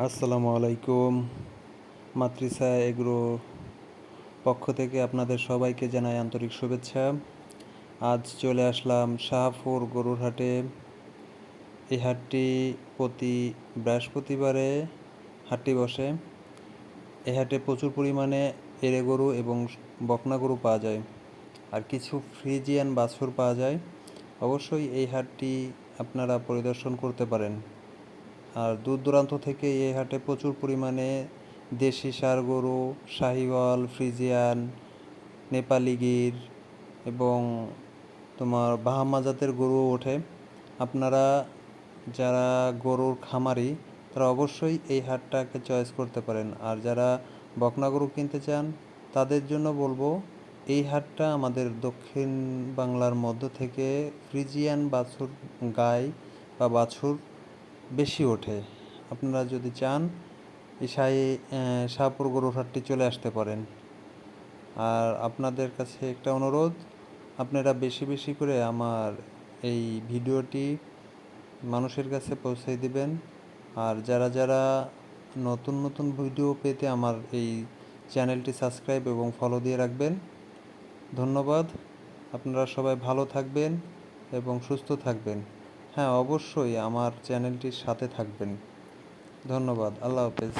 আসসালামু আলাইকুম। মাতৃসা এগ্রো পক্ষ থেকে আপনাদের সবাইকে জানাই আন্তরিক শুভেচ্ছা। আজ চলে আসলাম শাহপুর গরুর হাটে। এই হাটটি প্রতি বৃহস্পতিবারে হাটটি বসে। এই হাটে প্রচুর পরিমাণে এড়ে গরু এবং বকনা গরু পাওয়া যায় আর কিছু ফ্রিজিয়ান বাছুর পাওয়া যায়। অবশ্যই এই হাটটি আপনারা পরিদর্শন করতে পারেন। আর দূর দূরান্ত থেকে এই হাটে প্রচুর পরিমাণে দেশি সার, গরু, শাহিওয়াল, ফ্রিজিয়ান, নেপালি গির এবং তোমার বাহামা জাতের গরু ওঠে। আপনারা যারা গরুর খামারি, তারা অবশ্যই এই হাটটাকে চয়েস করতে পারেন। আর যারা বকনা গরু কিনতে চান, তাদের জন্য বলব, এই হাটটা আমাদের দক্ষিণ বাংলার মধ্য থেকে ফ্রিজিয়ান বাছুর গাই বা বাছুর বেশি ওঠে। আপনারা যদি চান এই শাহী শাহপুর গরুর হাটটি চলে আসতে পারেন। আর আপনাদের কাছে একটা অনুরোধ, আপনারা বেশি বেশি করে আমার এই ভিডিওটি মানুষের কাছে পৌঁছে দিবেন। আর যারা যারা নতুন নতুন ভিডিও পেতে আমার এই চ্যানেলটি সাবস্ক্রাইব এবং ফলো দিয়ে রাখবেন, ধন্যবাদ। আপনারা সবাই ভালো থাকবেন এবং সুস্থ থাকবেন। হ্যাঁ অবশ্যই আমার চ্যানেলটির সাথে থাকবেন। ধন্যবাদ আল্লাহ হাফেজ।